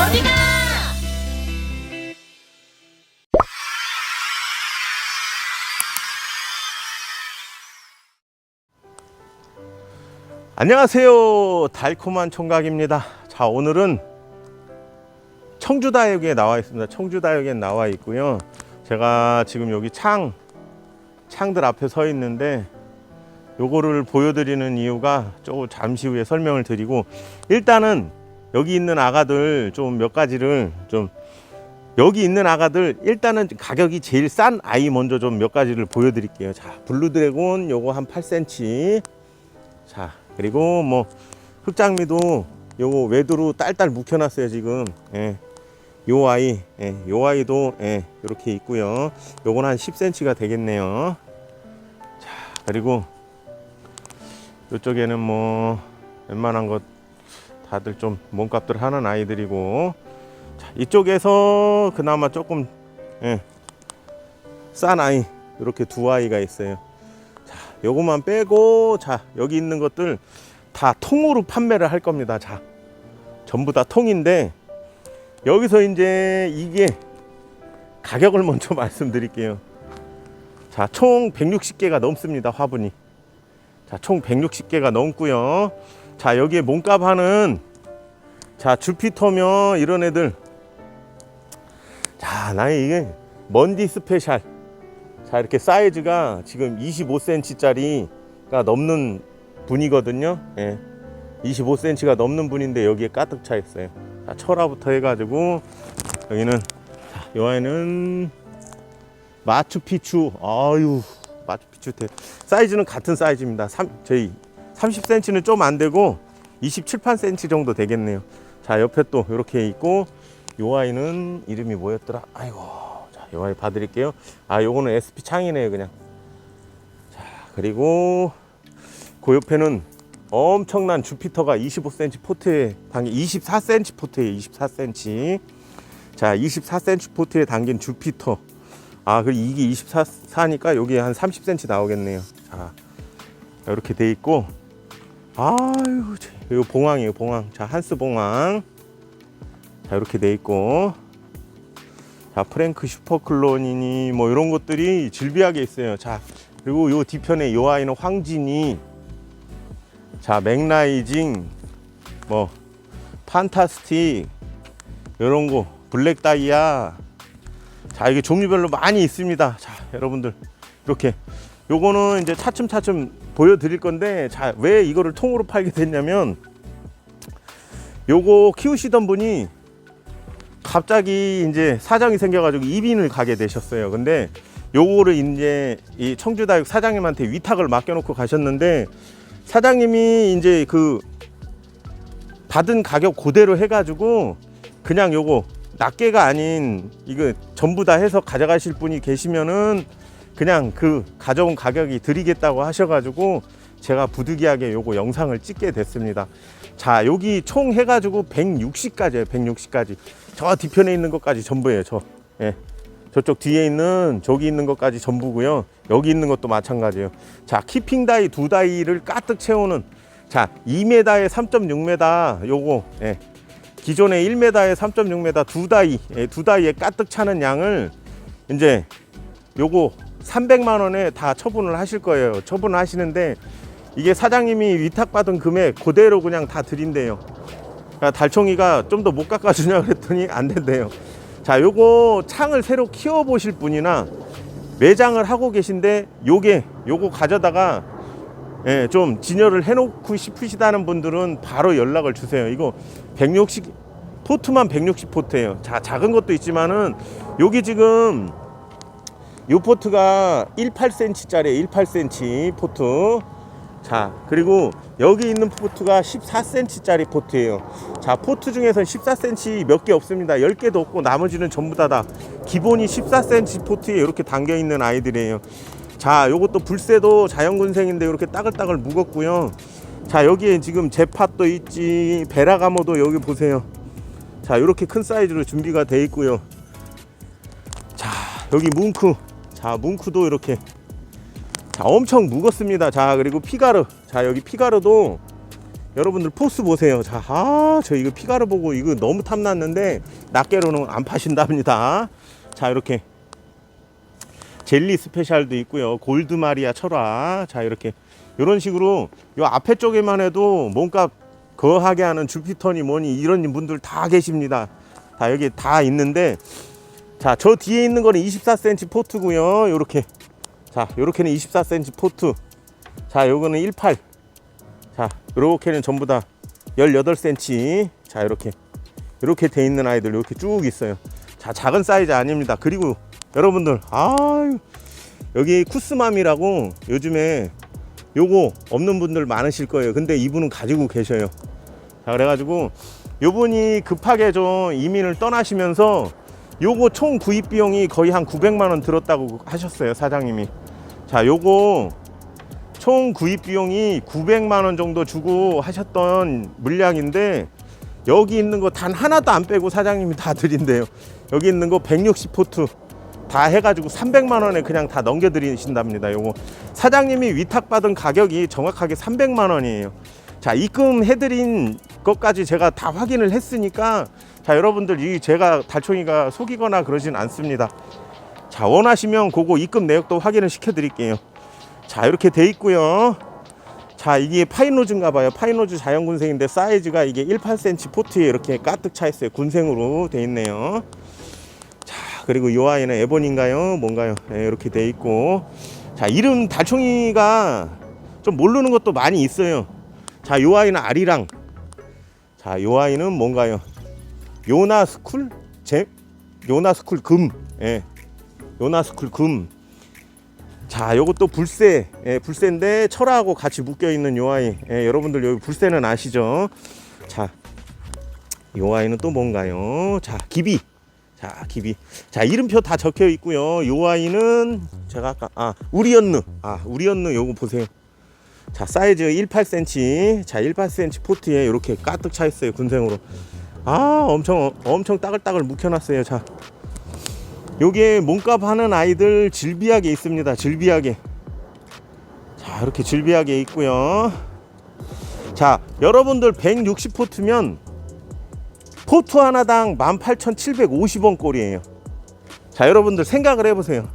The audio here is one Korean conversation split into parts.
어디가? 안녕하세요. 달콤한 총각입니다. 자, 오늘은 청주다육에 나와 있습니다. 청주다육에 나와 있고요. 제가 지금 여기 창, 창들 앞에 서 있는데 요거를 보여드리는 이유가 조금 잠시 후에 설명을 드리고 일단은 여기 있는 아가들 좀 몇 가지를 좀 여기 있는 아가들 일단은 가격이 제일 싼 아이 먼저 좀 몇 가지를 보여드릴게요. 자, 블루드래곤 요거 한 8cm. 자, 그리고 뭐 흑장미도 요거 외도로 딸딸 묵혀놨어요 지금. 예. 요 아이, 예. 요 아이도 예. 이렇게 있고요. 요건 한 10cm가 되겠네요. 자, 그리고 이쪽에는 뭐 웬만한 것 다들 좀 몸값들 하는 아이들이고 자, 이쪽에서 그나마 조금 예. 싼 아이 이렇게 두 아이가 있어요. 자, 요거만 빼고 자, 여기 있는 것들 다 통으로 판매를 할 겁니다. 자. 전부 다 통인데 여기서 이제 이게 가격을 먼저 말씀드릴게요. 자, 총 160개가 넘습니다. 화분이. 자, 총 160개가 넘고요. 자, 여기에 몸값 하는 자, 주피터며 이런 애들 자, 나의 이게 먼디 스페셜 자 이렇게 사이즈가 지금 25cm짜리가 넘는 분이거든요. 예. 25cm가 넘는 분인데 여기에 가득 차 있어요. 자, 철화부터 해가지고 여기는 자, 요 아이는 마추피추. 아유 마추피추 대 사이즈는 같은 사이즈입니다. 3, 저희 30cm는 좀 안 되고 27, 8cm 정도 되겠네요. 자 옆에 또 이렇게 있고 요 아이는 이름이 뭐였더라? 아이고 자, 요 아이 봐드릴게요. 아, 요거는 SP 창이네요, 그냥. 자, 그리고 그 옆에는 엄청난 주피터가 25cm 포트에 담긴 24cm 포트에 24cm. 자, 24cm 포트에 담긴 주피터. 아, 그리고 이게 24니까 여기 한 30cm 나오겠네요. 자, 이렇게 돼 있고. 아유, 이거 봉황이에요, 봉황. 자, 한스 봉황. 자, 이렇게 돼 있고. 자, 프랭크 슈퍼클론이니 뭐 이런 것들이 질비하게 있어요. 자, 그리고 요 뒤편에 요 아이는 황진이 자, 맥라이징 뭐 판타스틱 이런 거 블랙 다이아 자, 이게 종류별로 많이 있습니다. 자, 여러분들 이렇게 요거는 이제 차츰차츰 보여드릴 건데 자, 왜 이거를 통으로 팔게 됐냐면 요거 키우시던 분이 갑자기 이제 사정이 생겨가지고 이민을 가게 되셨어요. 근데 요거를 이제 이 청주다육 사장님한테 위탁을 맡겨놓고 가셨는데 사장님이 이제 그 받은 가격 그대로 해가지고 그냥 요거 낱개가 아닌 이거 전부 다 해서 가져가실 분이 계시면은 그냥 그 가져온 가격이 드리겠다고 하셔가지고 제가 부득이하게 요거 영상을 찍게 됐습니다. 자 여기 총 해가지고 160까지예요 160까지 저 뒤편에 있는 것까지 전부예요 저 예. 저쪽 뒤에 있는 저기 있는 것까지 전부고요 여기 있는 것도 마찬가지예요 자 키핑 다이 두 다이를 가득 채우는 자 2m에 3.6m 요거 예. 기존에 1m에 3.6m 두 다이 예, 두 다이에 가득 차는 양을 이제 요거 300만 원에 다 처분을 하실 거예요 처분을 하시는데 이게 사장님이 위탁받은 금액 그대로 그냥 다 드린대요. 그러니까 달총이가 좀 더 못 깎아주냐 그랬더니 안 된대요. 자, 요거 창을 새로 키워 보실 분이나 매장을 하고 계신데 요게 요거 가져다가 예, 좀 진열을 해놓고 싶으시다는 분들은 바로 연락을 주세요. 이거 160 포트만 160 포트예요. 자, 작은 것도 있지만은 여기 지금 요 포트가 18cm짜리 18cm 포트. 자 그리고 여기 있는 포트가 14cm짜리 포트예요. 자 포트 중에서 14cm 몇 개 없습니다. 10개도 없고 나머지는 전부 다, 다 기본이 14cm 포트에 이렇게 담겨 있는 아이들이에요. 자 요것도 불새도 자연군생인데 이렇게 따글따글 무겁고요. 자 여기에 지금 제팟도 있지 베라가모도 여기 보세요. 자 이렇게 큰 사이즈로 준비가 돼 있고요. 자 여기 뭉크 자 뭉크도 이렇게 자, 엄청 무겁습니다. 자, 그리고 피가르. 자, 여기 피가르도 여러분들 포스 보세요. 자, 아, 저 이거 피가를 보고 이거 너무 탐났는데 낱개로는 안 파신답니다. 자, 이렇게 젤리 스페셜도 있고요. 골드 마리아 철화. 자, 이렇게 이런 식으로 요 앞에 쪽에만 해도 몸값 거하게 하는 주피터니 뭐니 이런 분들 다 계십니다. 다 여기 다 있는데 자, 저 뒤에 있는 거는 24cm 포트고요. 요렇게. 자, 요렇게는 24cm 포트. 자, 요거는 18. 자, 요렇게는 전부 다 18cm. 자, 이렇게. 이렇게 돼 있는 아이들 이렇게 쭉 있어요. 자, 작은 사이즈 아닙니다. 그리고 여러분들, 아유, 여기 쿠스맘이라고 요즘에 요거 없는 분들 많으실 거예요. 근데 이분은 가지고 계셔요. 자, 그래가지고 요분이 급하게 좀 이민을 떠나시면서 요거 총 구입 비용이 거의 한 900만 원 들었다고 하셨어요, 사장님이. 자, 요거 총 구입 비용이 900만 원 정도 주고 하셨던 물량인데 여기 있는 거 단 하나도 안 빼고 사장님이 다 드린대요. 여기 있는 거 160포트 다 해가지고 300만 원에 그냥 다 넘겨드리신답니다. 요거 사장님이 위탁받은 가격이 정확하게 300만 원이에요. 자 입금해드린 것까지 제가 다 확인을 했으니까 자 여러분들 이 제가 달총이가 속이거나 그러진 않습니다. 자 원하시면 그거 입금 내역도 확인을 시켜 드릴게요. 자 이렇게 돼 있고요. 자 이게 파이노즈인가 봐요. 파이노즈 자연군생인데 사이즈가 이게 18cm 포트에 이렇게 가득 차 있어요. 군생으로 돼 있네요. 자 그리고 이 아이는 에본인가요? 뭔가요? 네, 이렇게 돼 있고. 자 이름 달총이가 좀 모르는 것도 많이 있어요. 자이 아이는 아리랑 자이 아이는 뭔가요 요나스쿨 제 요나스쿨 금 예. 요나스쿨 금 자, 요것도 불새, 예, 불새인데 철하고 같이 묶여 있는 요 아이. 예, 여러분들 여기 불새는 아시죠? 자, 요 아이는 또 뭔가요? 자, 기비. 자, 기비. 자, 이름표 다 적혀 있고요. 요 아이는 제가 아까 아, 우리 언느. 아, 우리 언느 요거 보세요. 자, 사이즈 18cm. 자, 18cm 포트에 이렇게 가득 차 있어요. 군생으로. 아, 엄청 엄청 따글따글 묵혀 놨어요. 자. 요게 몸값 하는 아이들 질비하게 있습니다. 질비하게. 자, 이렇게 질비하게 있고요. 자, 여러분들 160 포트면 포트 하나당 18,750원 꼴이에요. 자, 여러분들 생각을 해 보세요.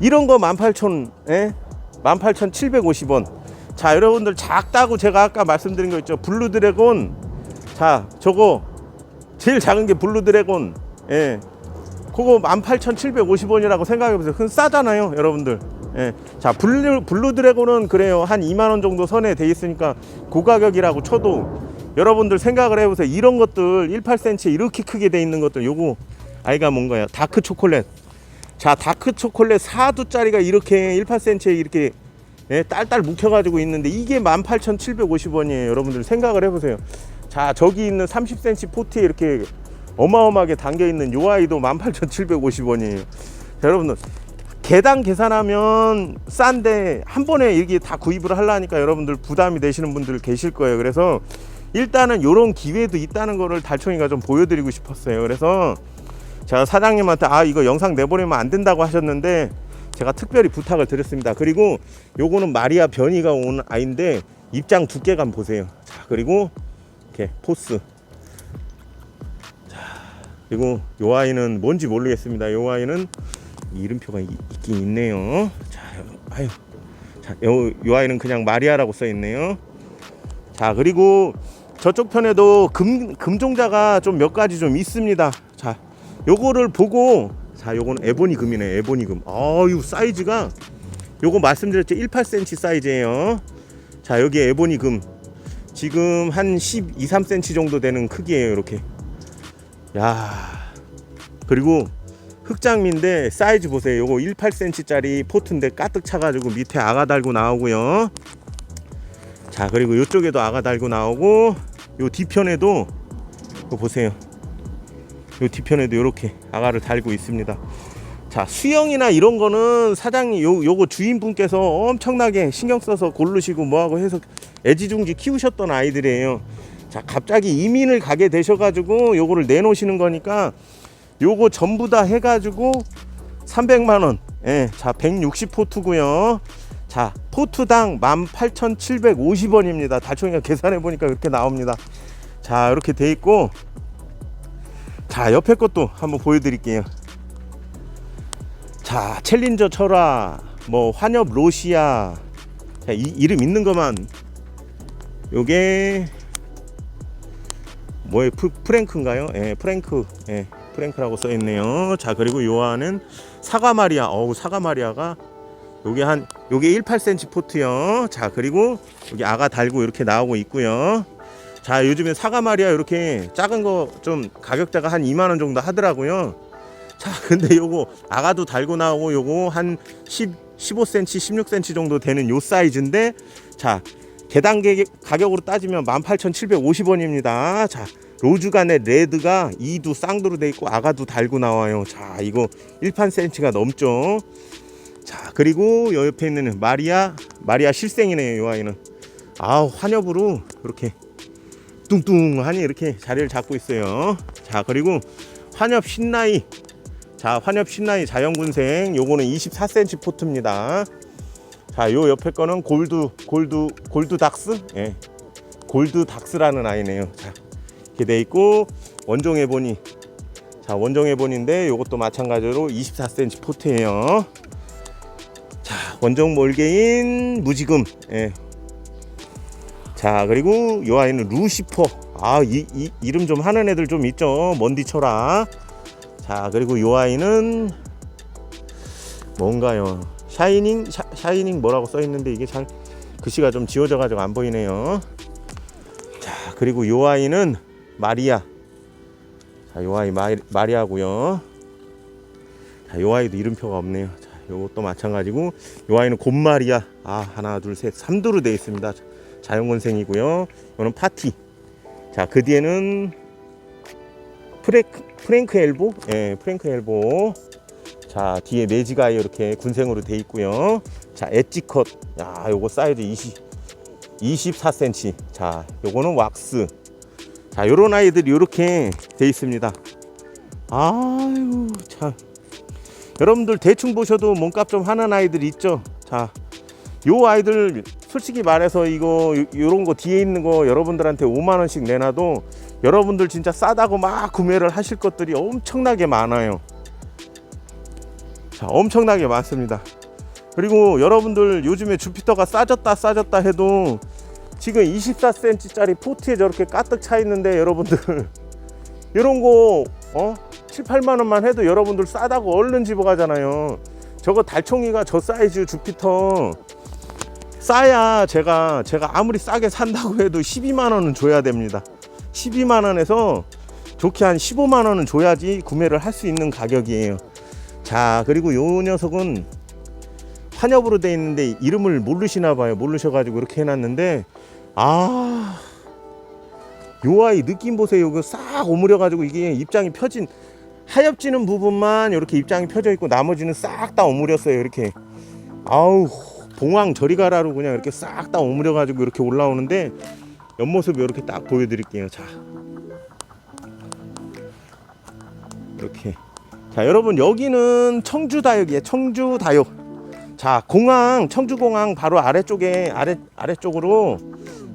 이런 거 18,000 예? 18,750원. 자, 여러분들 작다고 제가 아까 말씀드린 거 있죠. 블루 드래곤. 자, 저거 제일 작은 게 블루 드래곤. 예. 그거 18,750원이라고 생각해 보세요. 그건 싸잖아요, 여러분들. 예. 자, 블루, 블루 드래곤은 그래요. 한 2만 원 정도 선에 돼 있으니까 고가격이라고 쳐도 여러분들 생각을 해 보세요. 이런 것들 18cm 이렇게 크게 돼 있는 것들 요거 아이가 뭔가요? 다크 초콜릿. 자, 다크 초콜릿 4두짜리가 이렇게 18cm에 이렇게 예, 딸딸 묵혀가지고 있는데 이게 18,750원이에요. 여러분들 생각을 해보세요. 자, 저기 있는 30cm 포트에 이렇게 어마어마하게 담겨 있는 요 아이도 18,750원이에요. 여러분들 개당 계산하면 싼데 한 번에 이게 다 구입을 하려니까 여러분들 부담이 되시는 분들 계실 거예요. 그래서 일단은 요런 기회도 있다는 거를 달총이가 좀 보여드리고 싶었어요. 그래서 제가 사장님한테 아 이거 영상 내보내면 안 된다고 하셨는데 제가 특별히 부탁을 드렸습니다. 그리고 요거는 마리아 변이가 온 아이인데 입장 두께감 보세요. 자 그리고 이렇게 포스 그리고 요 아이는 뭔지 모르겠습니다. 요 아이는 이름표가 있, 긴 있네요. 자, 아유, 자, 요, 요 아이는 그냥 마리아라고 써 있네요. 자, 그리고 저쪽 편에도 금 금종자가 좀 몇 가지 좀 있습니다. 자, 요거를 보고 자, 요거는 에보니 금이네. 에보니 금. 아유, 사이즈가 요거 말씀드렸죠. 18cm 사이즈예요. 자, 여기 에보니 금. 지금 한 12, 3cm 정도 되는 크기예요, 이렇게. 야 그리고 흑장미인데 사이즈 보세요 요거 18cm 짜리 포트인데 가득 차가지고 밑에 아가 달고 나오고요 자 그리고 이쪽에도 아가 달고 나오고 요 뒤편에도 보세요 요 뒤편에도 이렇게 아가를 달고 있습니다 자 수영이나 이런 거는 사장님 요, 요거 주인분께서 엄청나게 신경 써서 고르시고 뭐하고 해서 애지중지 키우셨던 아이들이에요 자 갑자기 이민을 가게 되셔가지고 요거를 내놓으시는 거니까 요거 전부 다 해가지고 300만 원. 예, 자 160포트고요. 자, 포트당 18,750원입니다. 달총이가 계산해 보니까 그렇게 나옵니다. 자, 이렇게 돼 있고 자, 옆에 것도 한번 보여 드릴게요. 자, 챌린저 철화, 뭐 환엽 로시아. 자, 이 이름 있는 것만 요게? 프, 프랭크인가요? 예, 프랭크. 예, 프랭크라고 써 있네요. 자, 그리고 요 안은 사과 마리아. 어우, 사과 마리아가 요게 한 요게 18cm 포트요. 자, 그리고 여기 아가 달고 이렇게 나오고 있고요. 자, 요즘에 사과 마리아 이렇게 작은 거 좀 가격대가 한 2만 원 정도 하더라고요. 자, 근데 요거 아가도 달고 나오고 요거 한 10, 15cm, 16cm 정도 되는 요 사이즈인데 자, 개단계 가격으로 따지면 18,750원입니다. 자, 로즈간의 레드가 2두 쌍두로 돼 있고 아가도 달고 나와요. 자, 이거 1판 센치가 넘죠. 자, 그리고 요 옆에 있는 마리아 마리아 실생이네요. 요 아이는. 아, 환엽으로 이렇게 뚱뚱하니 이렇게 자리를 잡고 있어요. 자, 그리고 환엽 신나이. 자, 환엽 신나이 자연군생. 요거는 24cm 포트입니다. 자, 요 옆에 거는 골드 골드 골드 닥스? 예. 골드 닥스라는 아이네요. 자, 이렇게 돼 있고 원종 에보니. 자, 원종 에보니인데 요것도 마찬가지로 24cm 포트예요. 자, 원종 몰개인 무지금. 예. 자, 그리고 요 아이는 루시퍼. 아, 이, 이 이름 좀 하는 애들 좀 있죠. 먼디 쳐라. 자, 그리고 요 아이는 뭔가요? 샤이닝 샤, 이닝 뭐라고 써 있는데 이게 잘 글씨가 좀 지워져 가지고 안 보이네요. 자, 그리고 요 아이는 마리아. 자, 요 아이 마, 마리아고요. 자, 요 아이도 이름표가 없네요. 자, 요것도 마찬가지고 요 아이는 곰마리아. 아, 하나, 둘, 셋, 삼두로 되어 있습니다. 자연곤생이고요. 요는 파티. 자, 그 뒤에는 프랭크, 프랭크 엘보. 예, 프랭크 엘보. 자 뒤에 매지가 이렇게 군생으로 돼 있고요 자 엣지컷 야 요거 사이즈 20 24cm 자 요거는 왁스 자 요런 아이들이 이렇게 돼 있습니다 아유 참 여러분들 대충 보셔도 몸값 좀 하는 아이들 있죠 자 요 아이들 솔직히 말해서 이거 요- 요런 거 뒤에 있는 거 여러분들한테 5만 원씩 내놔도 여러분들 진짜 싸다고 막 구매를 하실 것들이 엄청나게 많아요 자, 엄청나게 많습니다. 그리고 여러분들 요즘에 주피터가 싸졌다 싸졌다 해도 지금 24cm짜리 포트에 저렇게 가득 차 있는데 여러분들 이런 거 어? 7, 8만 원만 해도 여러분들 싸다고 얼른 집어 가잖아요. 저거 달총이가 저 사이즈 주피터 싸야 제가 제가 아무리 싸게 산다고 해도 12만 원은 줘야 됩니다. 12만 원에서 좋게 한 15만 원은 줘야지 구매를 할 수 있는 가격이에요. 자 그리고 요 녀석은 환엽으로 돼 있는데 이름을 모르시나 봐요 모르셔 가지고 이렇게 해 놨는데 아 요 아이 느낌 보세요 이거 싹 오므려 가지고 이게 입장이 펴진 하엽지는 부분만 이렇게 입장이 펴져 있고 나머지는 싹 다 오므렸어요 이렇게 아우 봉황 저리 가라로 그냥 이렇게 싹 다 오므려 가지고 이렇게 올라오는데 옆모습 이렇게 딱 보여드릴게요. 자. 이렇게. 자 여러분 여기는 청주다역이에요. 청주다역 자 공항 청주공항 바로 아래쪽에 아래 아래쪽으로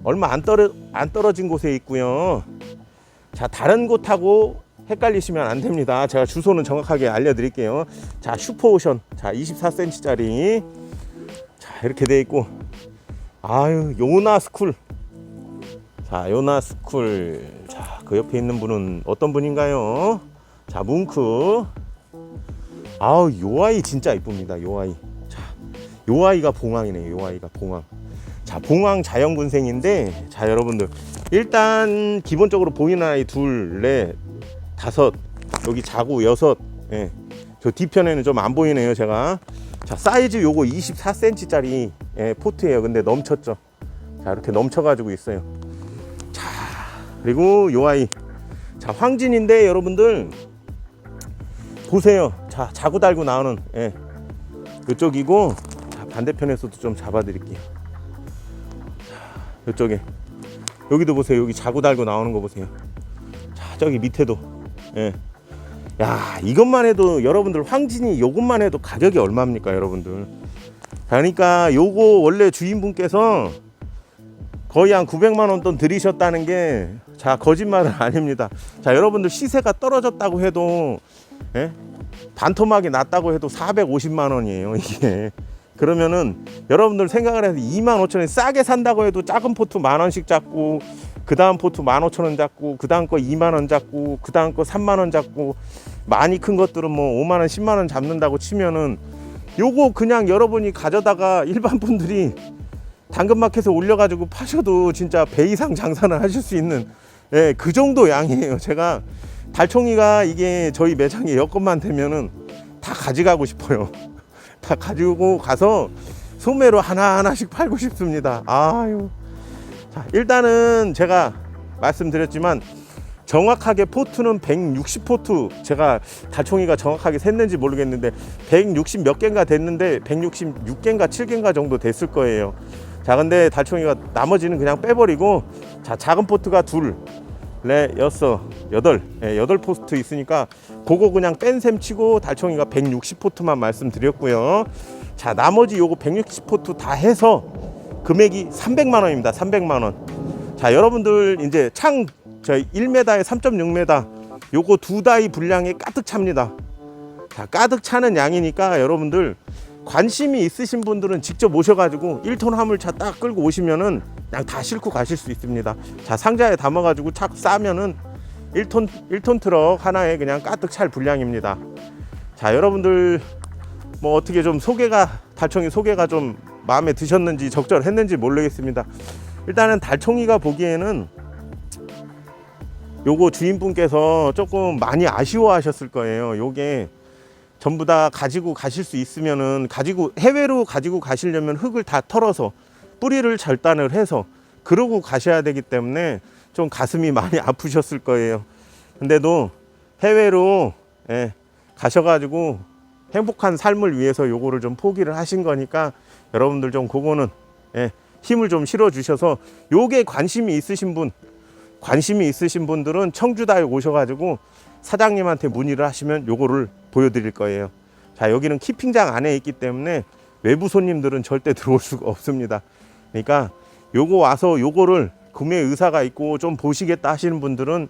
얼마 안 떨어 안 떨어진 곳에 있고요. 자 다른 곳하고 헷갈리시면 안 됩니다. 제가 주소는 정확하게 알려드릴게요. 자 슈퍼오션. 자 24cm짜리. 자 이렇게 돼 있고. 아유 요나 스쿨. 자 요나 스쿨. 자 그 옆에 있는 분은 어떤 분인가요? 자 뭉크. 아우 요 아이 진짜 이쁩니다 요 아이. 자요 아이가 봉황이네 요 아이가 봉황. 자 봉황 자연군생인데 자 여러분들. 일단 기본적으로 보이는 아이 둘넷 다섯 여기 자구 여섯. 예. 저 뒤편에는 좀 안 보이네요 제가 자 사이즈 요거 24cm 짜리 예, 포트예요 근데 넘쳤죠 자 이렇게 넘쳐 가지고 있어요 자 그리고 요 아이 자 황진인데 여러분들 보세요. 자, 자구 달고 나오는 예. 이쪽이고 자, 반대편에서도 좀 잡아 드릴게요. 자, 이쪽에 여기도 보세요. 여기 자구 달고 나오는 거 보세요. 자, 저기 밑에도 예. 야, 이것만 해도 여러분들 황진이 요것만 해도 가격이 얼마입니까, 여러분들? 그러니까 요거 원래 주인분께서 거의 한 900만 원 돈 들이셨다는 게 자, 거짓말은 아닙니다. 자, 여러분들 시세가 떨어졌다고 해도 예? 반토막이 났다고 해도 450만 원이에요, 이게. 그러면은 여러분들 생각을 해서 2만 5천 원 싸게 산다고 해도 작은 포트 만 원씩 잡고 그 다음 포트 만 5천 원 잡고 그 다음 거 2만 원 잡고 그 다음 거 3만 원 잡고 많이 큰 것들은 뭐 5만 원 10만 원 잡는다고 치면은 요거 그냥 여러분이 가져다가 일반 분들이 당근마켓에 올려가지고 파셔도 진짜 배 이상 장사를 하실 수 있는 예, 그 정도 양이에요. 제가 달총이가 이게 저희 매장에 여건만 되면은 다 가져가고 싶어요. 다 가지고 가서 소매로 하나하나씩 팔고 싶습니다. 아유. 자, 일단은 제가 말씀드렸지만 정확하게 포트는 160포트 제가 달총이가 정확하게 샜는지 모르겠는데 160 몇 개인가 됐는데 166개인가 7개인가 정도 됐을 거예요. 자 근데 달총이가 나머지는 그냥 빼버리고 자 작은 포트가 둘, 넷, 여섯, 여덟, 예, 여덟 포스트 있으니까 그거 그냥 뺀 셈 치고 달총이가 160포트만 말씀드렸고요. 자 나머지 요거 160포트 다 해서 금액이 300만 원입니다. 300만 원. 자 여러분들 이제 창저 1m에 3.6m 요거 두 다이 분량이 가득 찹니다. 자 가득 차는 양이니까 여러분들 관심이 있으신 분들은 직접 오셔가지고 1톤 화물차 딱 끌고 오시면은 그냥 다 싣고 가실 수 있습니다. 자 상자에 담아가지고 착 싸면은 1톤 1톤 트럭 하나에 그냥 가득 찰 분량입니다. 자 여러분들 뭐 어떻게 좀 소개가 달총이 소개가 좀 마음에 드셨는지 적절했는지 모르겠습니다. 일단은 달총이가 보기에는 요거 주인분께서 조금 많이 아쉬워 하셨을 거예요. 요게 전부 다 가지고 가실 수 있으면은 가지고 해외로 가지고 가시려면 흙을 다 털어서 뿌리를 절단을 해서 그러고 가셔야 되기 때문에 좀 가슴이 많이 아프셨을 거예요. 근데도 해외로 예, 가셔가지고 행복한 삶을 위해서 요거를 좀 포기를 하신 거니까 여러분들 좀 그거는 예, 힘을 좀 실어 주셔서 요게 관심이 있으신 분 관심이 있으신 분들은 청주다에 오셔가지고 사장님한테 문의를 하시면 요거를 보여드릴 거예요. 자 여기는 키핑장 안에 있기 때문에 외부 손님들은 절대 들어올 수가 없습니다. 그러니까 요거 와서 요거를 구매 의사가 있고 좀 보시겠다 하시는 분들은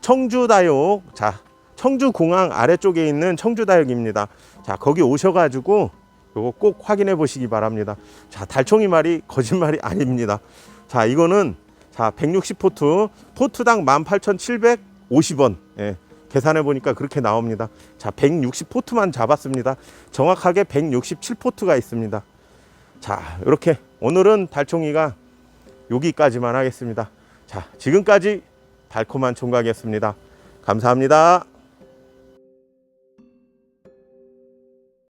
청주다역 자 청주공항 아래쪽에 있는 청주다역입니다. 자 거기 오셔가지고 요거 꼭 확인해 보시기 바랍니다. 자 달총이 말이 거짓말이 아닙니다. 자 이거는 자 160포트 포트당 18,750원 예, 계산해 보니까 그렇게 나옵니다. 자 160포트만 잡았습니다. 정확하게 167포트가 있습니다. 자 이렇게 오늘은 달총이가 여기까지만 하겠습니다. 자 지금까지 달콤한 총각이었습니다. 감사합니다.